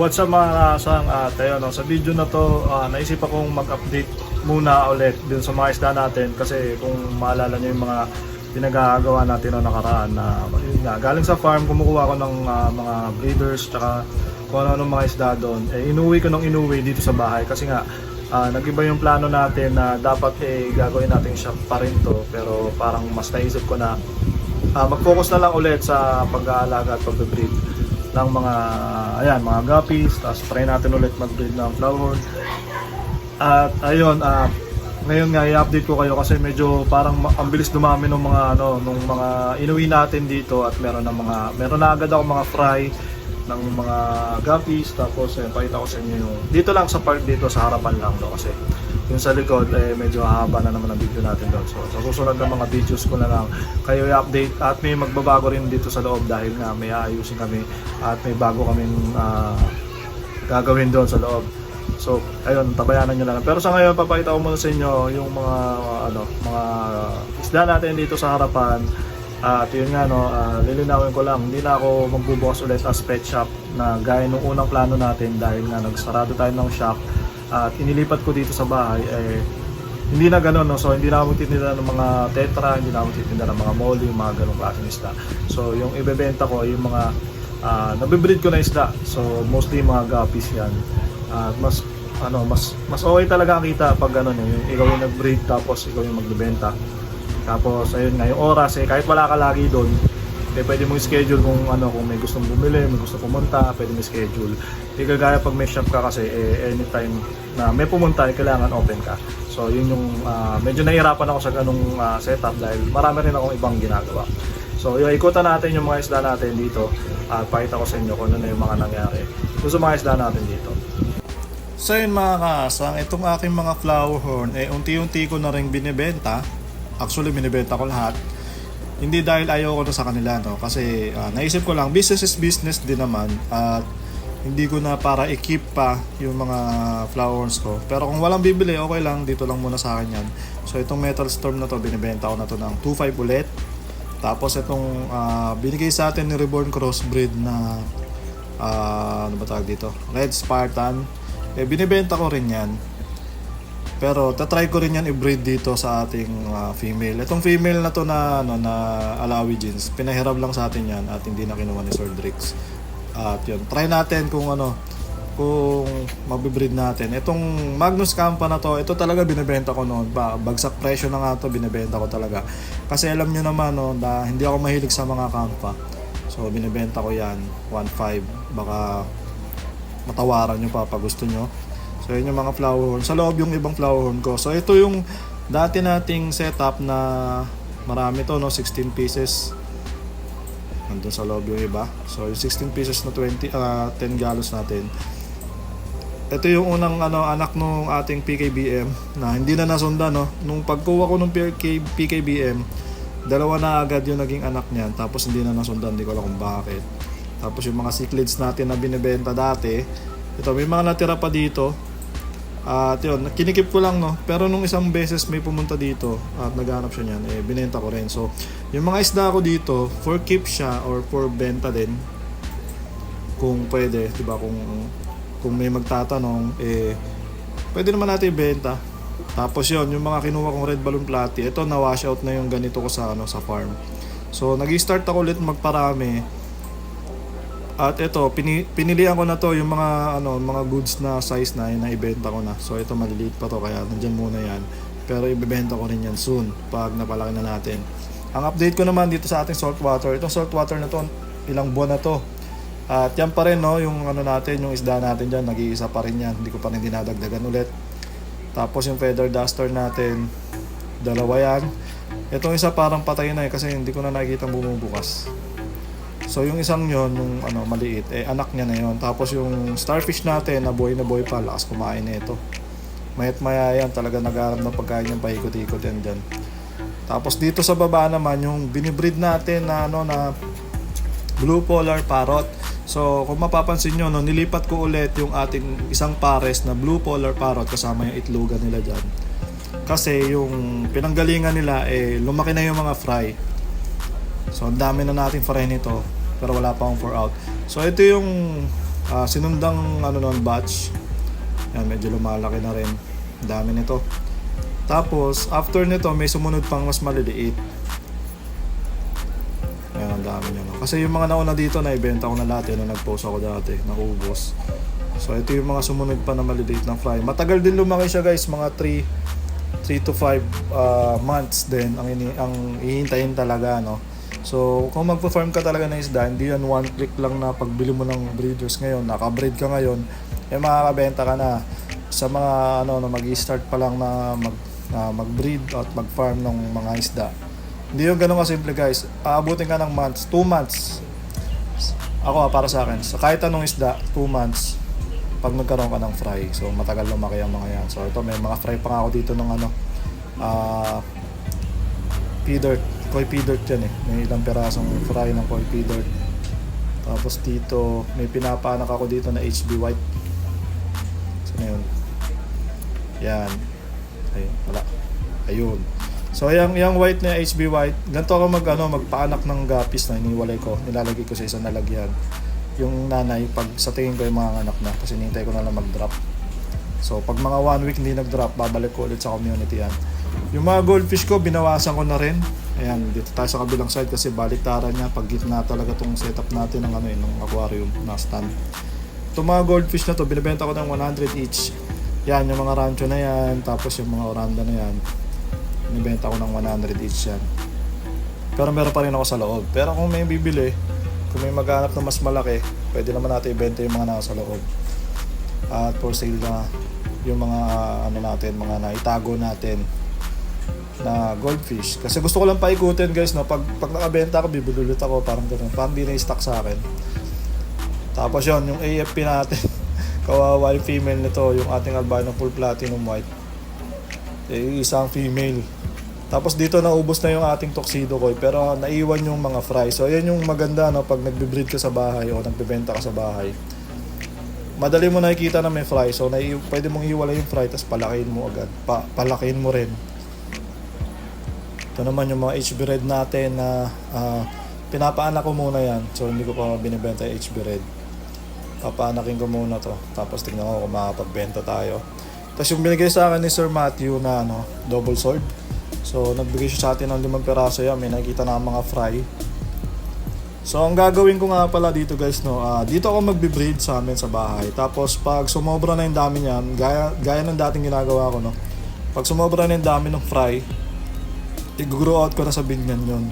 What's up mga kasang at ayun, no, sa video na to ah, naisip akong mag-update muna ulit dun sa mga isda natin kasi kung maalala nyo yung mga pinagagawa natin noong nakaraan na yun nga, galing sa farm kumukuha ko ng ah, mga breeders tsaka kung ano mga isda doon. Eh inuwi ko nung inuwi dito sa bahay kasi nga ah, nag-iba yung plano natin na dapat eh gagawin natin shop pa rin to pero parang mas naisip ko na Ah, mag-focus na lang ulit sa pag-aalaga at pag-breed ng mga ayan, mga guppies, tapos try natin ulit mag-breed ng flower. At ayun, ah ngayon nga i-update ko kayo kasi medyo parang ang bilis dumami ng mga ano nung mga inuwi natin dito at meron ng mga meron na agad ako mga fry ng mga guppies tapos eh, pakita ko sa inyo yung dito lang sa park dito sa harapan lang no kasi yung sa likod eh medyo haba na naman ang video natin doon so sa susunod na mga videos ko na lang kayo i-update at may magbabago rin dito sa loob dahil nga may aayusin kami at may bago kaming ah, gagawin doon sa loob So, ayun, tabayanan nyo na lang. Pero sa ngayon, papakita ko muna sa inyo yung mga, ano, mga isda natin dito sa harapan. At yun nga, no, ah, lilinawin ko lang, hindi na ako magbubukas ulit as pet shop na gaya nung unang plano natin dahil nga nagsarado tayo ng shop at inilipat ko dito sa bahay, eh, hindi na gano'n, no? so hindi na ako magtitinda ng mga tetra, hindi na ako magtitinda ng mga molly, mga ganong klaseng isda. So, yung ibebenta ko, yung mga uh, nabibreed ko na isda. So, mostly mga guppies yan. At mas ano mas mas okay talaga ang kita pag ano yung ikaw yung nag-breed tapos ikaw yung magbebenta. Tapos ayun nga yung oras eh kahit wala ka lagi doon, eh pwede mo schedule kung ano kung may gustong bumili, may gusto pumunta, pwede mo schedule. Hindi kagaya pag may shop ka kasi eh, anytime na may pumunta eh, kailangan open ka. So yun yung ah, medyo nahihirapan ako sa ganung ah, setup dahil marami rin akong ibang ginagawa. So yung ikutan natin yung mga isda natin dito at pakita ko sa inyo kung ano na yung mga nangyari doon sa mga isda natin dito. So yun mga kasang, itong aking mga flower horn, eh unti-unti ko na rin binibenta. Actually, binibenta ko lahat. Hindi dahil ayaw ko na sa kanila, no? Kasi ah, naisip ko lang, business is business din naman. At hindi ko na para i-keep pa yung mga flowers ko. Pero kung walang bibili, okay lang. Dito lang muna sa akin yan. So itong Metal Storm na to, binibenta ko na to ng 2.5 ulit. Tapos itong ah, binigay sa atin ni Reborn Crossbreed na ah, ano ba tawag dito? Red Spartan. Eh, binibenta ko rin yan. Pero tatry ko rin yan i-breed dito sa ating ah, female. Itong female na to na ano na Alawi jeans, pinahiram lang sa atin yan at hindi na kinuha ni Sir Drix. At yun, try natin kung ano kung mabibreed natin. Itong Magnus Campa na to, ito talaga binebenta ko noon. Ba, bagsak presyo na nga to, binebenta ko talaga. Kasi alam nyo naman no, na hindi ako mahilig sa mga Campa. So binebenta ko yan, 1.5. Baka matawaran nyo pa pag gusto nyo. So yun yung mga flower horn. Sa loob yung ibang flower horn ko. So ito yung dati nating setup na marami to no, 16 pieces. Nandun sa loob yung iba. So yung 16 pieces na 20 ah 10 galos natin. Ito yung unang ano anak nung ating PKBM na hindi na nasundan no. Nung pagkuha ko ng PK, PKBM, dalawa na agad yung naging anak niyan tapos hindi na nasundan, hindi ko alam kung bakit. Tapos yung mga cichlids natin na binebenta dati, ito may mga natira pa dito. At yun, kinikip ko lang no. Pero nung isang beses may pumunta dito at naghanap siya niyan, eh binenta ko rin. So, yung mga isda ko dito, for keep siya or for benta din. Kung pwede, 'di ba? Kung kung may magtatanong, eh pwede naman natin ibenta. Tapos yon yung mga kinuha kong red balloon platy, ito na wash out na yung ganito ko sa ano sa farm. So, nag-start ako ulit magparami. At ito, pini, pinilihan ko na to yung mga ano, mga goods na size na na ibenta ko na. So ito maliliit pa to kaya nandiyan muna yan. Pero ibebenta ko rin yan soon pag napalaki na natin. Ang update ko naman dito sa ating saltwater, itong saltwater na to, ilang buwan na to. At yan pa rin no, yung ano natin, yung isda natin diyan, nag-iisa pa rin yan. Hindi ko pa rin dinadagdagan ulit. Tapos yung feather duster natin, dalawa yan. Itong isa parang patay na eh kasi hindi ko na nakikita bumubukas. So yung isang yon yung ano maliit eh anak niya na yon. Tapos yung starfish natin na boy na boy pa lakas kumain nito. Mayat maya yan talaga naghahanap ng pagkain yung paikot-ikot yan dyan. Tapos dito sa baba naman yung binibreed natin na ano na blue polar parrot. So kung mapapansin nyo no, nilipat ko ulit yung ating isang pares na blue polar parrot kasama yung itlogan nila dyan. Kasi yung pinanggalingan nila eh lumaki na yung mga fry. So ang dami na nating fry nito pero wala pa akong for out. So ito yung ah, sinundang ano nun, batch. Yan, medyo lumalaki na rin. Dami nito. Tapos, after nito, may sumunod pang mas maliliit. Ayan, ang dami niya. No? Kasi yung mga nauna dito, naibenta ko na lahat. Yan, nung nag-post ako dati, nakuubos. So, ito yung mga sumunod pa na maliliit ng fry. Matagal din lumaki siya guys, mga 3 3 to 5 uh, months din ang, ini, ang ihintayin talaga, no? So, kung magpa-farm ka talaga ng isda, hindi yan one click lang na pagbili mo ng breeders ngayon, nakabreed ka ngayon, eh makakabenta ka na sa mga ano na mag-start pa lang na mag na mag-breed at mag-farm ng mga isda. Hindi yung ganun kasimple guys. Aabutin ka ng months, 2 months. Ako ah, para sa akin, so kahit anong isda, 2 months pag nagkaroon ka ng fry. So matagal lumaki ang mga yan. So ito may mga fry pa nga ako dito ng ano pea dirt. Koi pea dirt yan eh. May ilang perasong fry ng koi pea dirt. Tapos dito, may pinapanak ako dito na HB White. Saan na yun? Yan. Ay, wala. Ayun. So, yung, yung white na HB white, ganito ako mag, ano, magpaanak ng gapis na iniwalay ko. Nilalagay ko sa isang nalagyan. Yung nanay, pag sa tingin ko yung mga anak na, kasi nintay ko na lang mag-drop. So, pag mga one week hindi nag-drop, babalik ko ulit sa community yan. Yung mga goldfish ko, binawasan ko na rin. Ayan, dito tayo sa kabilang side kasi baliktaran niya. Pag gitna talaga tong setup natin ng, ano, eh, ng aquarium na stand. Itong mga goldfish na to, binibenta ko ng 100 each. Yan, yung mga rancho na yan, tapos yung mga oranda na yan. Binibenta ko ng 100 each yan. Pero meron pa rin ako sa loob. Pero kung may bibili, kung may maghanap na mas malaki, pwede naman natin ibenta yung mga nasa loob. At for sale na yung mga ano natin, mga naitago natin na goldfish. Kasi gusto ko lang paikutin guys, no? Pag, pag nakabenta ako, bibili ulit ako, parang ganun. Parang di na-stock sa akin. Tapos yon yung AFP natin. Kawawa yung female nito, yung ating albino full platinum white. Eh, isang female. Tapos dito naubos na yung ating tuxedo ko, pero naiwan yung mga fry. So yan yung maganda no pag nagbe-breed ka sa bahay o nagbebenta ka sa bahay. Madali mo nakikita na may fry. So nai pwede mong iwala yung fry tapos palakihin mo agad. Pa palakihin mo rin. Ito naman yung mga HB Red natin na ah, pinapaanak ko muna yan. So hindi ko pa binibenta yung HB Red. Papaanakin ko muna to. Tapos tignan ko kung makapagbenta tayo. Tapos yung binigay sa akin ni Sir Matthew na ano, double sword. So nagbigay siya sa atin ng limang peraso yan. May nakikita na mga fry. So ang gagawin ko nga pala dito guys no, ah, dito ako magbe-breed sa amin sa bahay. Tapos pag sumobra na yung dami niyan, gaya, gaya ng dating ginagawa ko no. Pag sumobra na yung dami ng fry, i-grow out ko na sa binyan yun.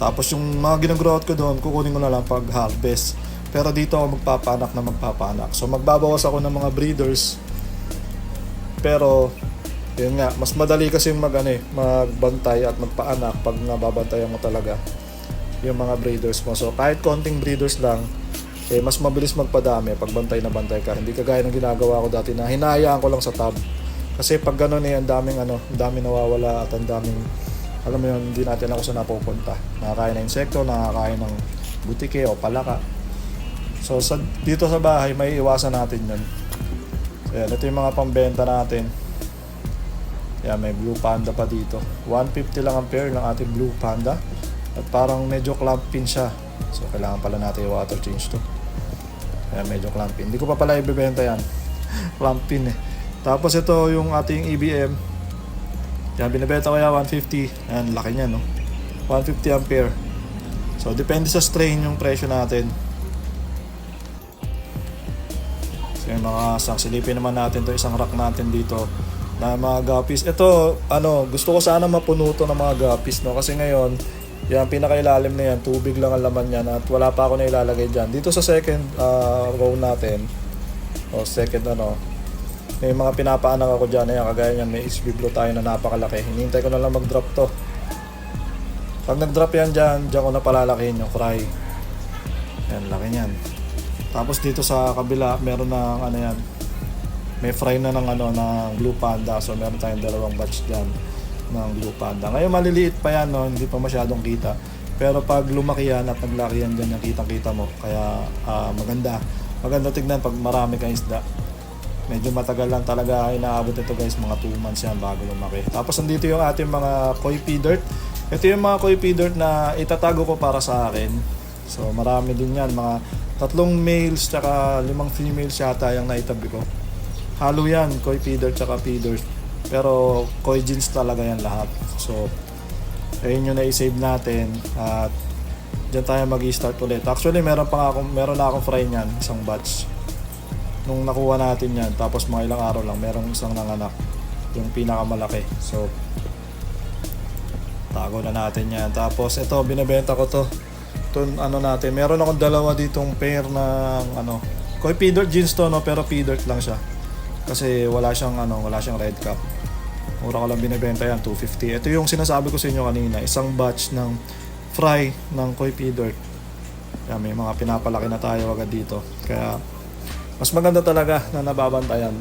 Tapos yung mga ginagrow out ko doon, kukunin ko na lang pag harvest. Pero dito ako magpapanak na magpapanak. So magbabawas ako ng mga breeders. Pero yun nga, mas madali kasi mag, ano, eh, magbantay at magpaanak pag nababantayan mo talaga yung mga breeders mo. So kahit konting breeders lang, eh, mas mabilis magpadami pag bantay na bantay ka. Hindi kagaya ng ginagawa ko dati na hinahayaan ko lang sa tab. Kasi pag gano'n eh, ang daming ano, ang daming nawawala at ang daming alam mo yun, hindi natin ako sa napupunta. Nakakain ng insekto, nakakain ng butike o palaka. So sa, dito sa bahay, may iwasan natin yun. So, yan, ito yung mga pambenta natin. Yan, may blue panda pa dito. 150 lang ang pair ng ating blue panda. At parang medyo clampin siya. So kailangan pala natin i-water change to. Yan, medyo clampin. Hindi ko pa pala ibebenta yan. clampin eh. Tapos ito yung ating EBM. Yan, binibenta ko yan 150. Yan, laki niya no. 150 ampere. So depende sa strain yung presyo natin. So yung mga silipin naman natin to isang rack natin dito na mga guppies. Ito, ano, gusto ko sana mapuno to ng mga guppies, no? Kasi ngayon, yan, pinakailalim na yan, tubig lang ang laman yan at wala pa ako na ilalagay dyan. Dito sa second ah, row natin, o second ano, may mga pinapaanak ako dyan, ayan, kagaya yan, may HB Blue tayo na napakalaki. Hinihintay ko na lang mag-drop to. Pag nag-drop yan dyan, dyan ko na palalakihin yung fry. Yan, laki niyan. Tapos dito sa kabila, meron na ano yan, may fry na ng ano ng blue panda so meron tayong dalawang batch diyan ng blue panda ngayon maliliit pa yan no hindi pa masyadong kita pero pag lumaki yan at naglaki yan dyan yung kitang kita mo kaya ah, maganda maganda tignan pag marami kang isda medyo matagal lang talaga inaabot ito guys mga 2 months yan bago lumaki tapos nandito yung ating mga koi pea dirt ito yung mga koi pea dirt na itatago ko para sa akin so marami din yan mga Tatlong males tsaka limang females yata yung naitabi ko. Halo yan, koi feeder tsaka feeders. Pero koi jeans talaga yan lahat. So, ayun yung na-save natin at Diyan tayo mag-start ulit. Actually, meron pa nga akong, meron na akong fry niyan, isang batch. Nung nakuha natin yan, tapos mga ilang araw lang, merong isang nanganak. Yung pinakamalaki. So, tago na natin yan. Tapos, ito, binibenta ko to. Ito, ano natin, meron akong dalawa ditong pair ng, ano, koi feeder jeans to, no, pero feeder lang siya. Kasi wala siyang, ano, wala siyang red cap. Mura ko lang binibenta yan, 250. Ito yung sinasabi ko sa inyo kanina, isang batch ng fry ng koi feeder. Kaya may mga pinapalaki na tayo agad dito. Kaya mas maganda talaga na nababantayan.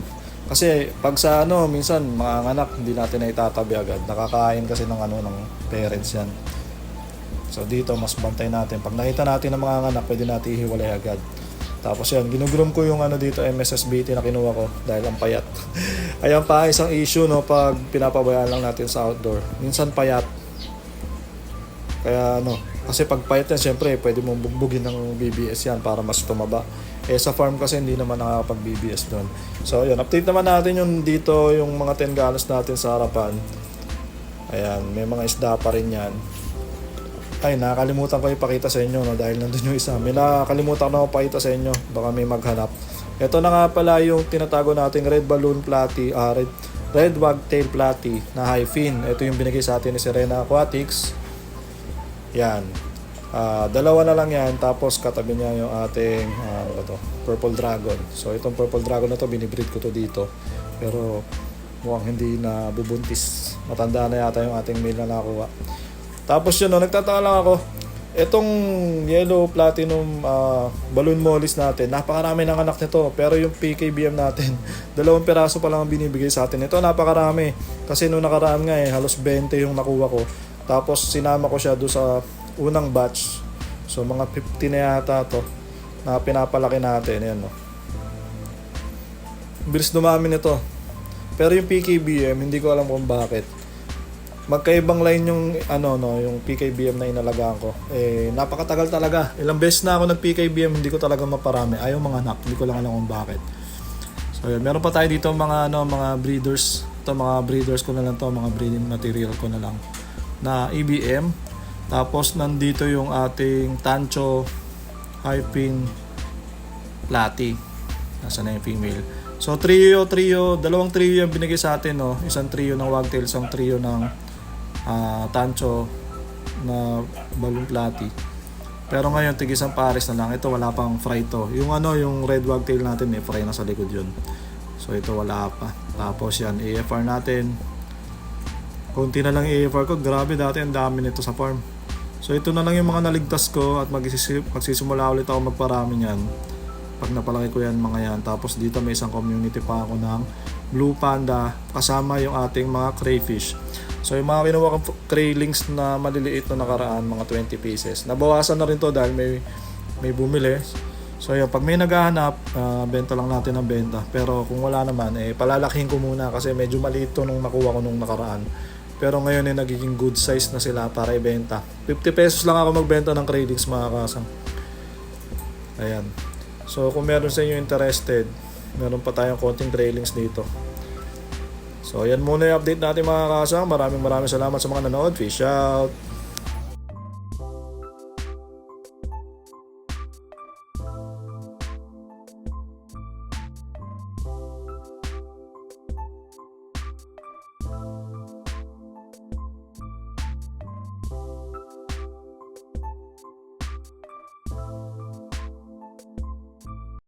Kasi pag sa ano, minsan mga anak hindi natin na agad. Nakakain kasi ng ano ng parents yan. So dito mas bantay natin. Pag nakita natin ng mga anak, pwede natin ihiwalay agad. Tapos yan, ginugroom ko yung ano dito MSSBT na kinuha ko dahil ang payat. Ayan pa isang issue no pag pinapabayaan lang natin sa outdoor. Minsan payat. Kaya ano, kasi pag payat yan, syempre pwede mong bugbugin ng BBS yan para mas tumaba. Eh sa farm kasi hindi naman nakakapag-BBS doon. So yun, update naman natin yung dito yung mga 10 galos natin sa harapan. Ayan, may mga isda pa rin yan. Ay, nakakalimutan ko ipakita sa inyo no, dahil nandun yung isa. May nakakalimutan na ako pakita sa inyo. Baka may maghanap. Ito na nga pala yung tinatago nating red balloon platy, ah, red, red wagtail platy na high fin. Ito yung binigay sa atin ni Serena Aquatics. Yan. Ah, dalawa na lang yan. Tapos katabi niya yung ating ah, ano? Purple Dragon. So itong Purple Dragon na to, binibreed ko to dito. Pero mukhang hindi na bubuntis. Matanda na yata yung ating male na nakuha. Tapos yun, no, nagtataka lang ako. Itong yellow platinum ah, balloon mollies natin, napakarami ng anak nito. Pero yung PKBM natin, dalawang piraso pa lang ang binibigay sa atin. Ito napakarami. Kasi nung nakaraan nga eh, halos 20 yung nakuha ko. Tapos sinama ko siya doon sa unang batch. So mga 50 na yata to na pinapalaki natin. Yan, no. Bilis dumami nito. Pero yung PKBM, hindi ko alam kung bakit. Magkaibang line yung ano no, yung PKBM na inalagaan ko. Eh napakatagal talaga. Ilang beses na ako nag PKBM, hindi ko talaga maparami. Ayaw mga anak, hindi ko lang alam kung bakit. So yun, meron pa tayo dito mga ano, mga breeders. Ito mga breeders ko na lang to, mga breeding material ko na lang. Na EBM. Tapos nandito yung ating Tancho Hyping Plati. Nasa na yung female. So trio, trio, dalawang trio yung binigay sa atin, no? Isang trio ng wagtail, isang trio ng ah, Tancho na balloon plati. Pero ngayon, tig isang pares na lang. Ito, wala pang fry to. Yung ano, yung red wagtail natin, may fry na sa likod yun. So, ito wala pa. Tapos yan, AFR natin. Kunti na lang AFR ko. Grabe, dati ang dami nito sa farm. So, ito na lang yung mga naligtas ko at magsisi- magsisimula ulit ako magparami niyan. Pag napalaki ko yan, mga yan. Tapos dito may isang community pa ako ng Blue Panda kasama yung ating mga crayfish. So yung mga kinuha kong craylings na maliliit na nakaraan, mga 20 pieces. Nabawasan na rin to dahil may may bumili. So yun, pag may naghahanap, ah, benta lang natin ang benta. Pero kung wala naman, eh palalakihin ko muna kasi medyo maliit to nung nakuha ko nung nakaraan. Pero ngayon eh nagiging good size na sila para ibenta. 50 pesos lang ako magbenta ng craylings mga kasang. Ayan. So kung meron sa inyo interested, meron pa tayong konting trailings dito. So yan muna yung update natin mga kasang. Maraming maraming salamat sa mga nanood. Fish out!